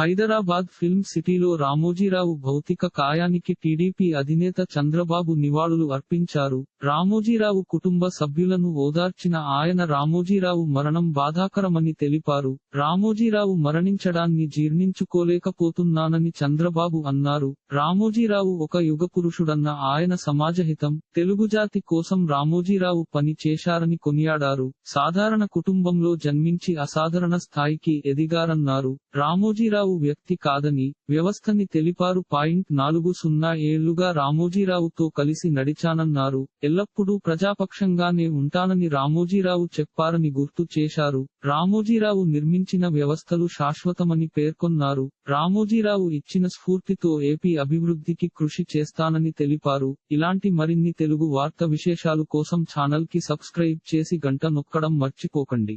Hyderabad film సిటీలో రామోజీరావు భౌతిక కాయానికి TDP అధినేత చంద్రబాబు నివాళులు అర్పించారు. రామోజీరావు కుటుంబ సభ్యులను ఓదార్చిన ఆయన రామోజీరావు మరణం బాధాకరమని తెలిపారు. రామోజీరావు మరణించడాన్ని జీర్ణించుకోలేకపోతున్నానని చంద్రబాబు అన్నారు. రామోజీరావు ఒక యుగ పురుషుడన్న ఆయన సమాజహితం. తెలుగుజాతి కోసం రామోజీరావు పని చేశారని కొనియాడారు. సాధారణ కుటుంబంలో జన్మించి అసాధారణ స్థాయికి ఎదిగారన్నారు. రామోజీరావు వ్యక్తి కాదని వ్యవస్థని తెలిపారు. పాయింట్ నాలుగు సున్నా ఏళ్ళుగా రామోజీరావుతో కలిసి నడిచానన్నారు. ఎల్లప్పుడూ ప్రజాపక్షంగానే ఉంటానని రామోజీరావు చెప్పారని గుర్తు చేశారు. రామోజీరావు నిర్మించిన వ్యవస్థలు శాశ్వతమని పేర్కొన్నారు. రామోజీరావు ఇచ్చిన స్ఫూర్తితో ఏపీ అభివృద్ధికి కృషి చేస్తానని తెలిపారు. ఇలాంటి మరిన్ని తెలుగు వార్త విశేషాలు కోసం ఛానల్కి సబ్స్క్రైబ్ చేసి గంట నొక్కడం మర్చిపోకండి.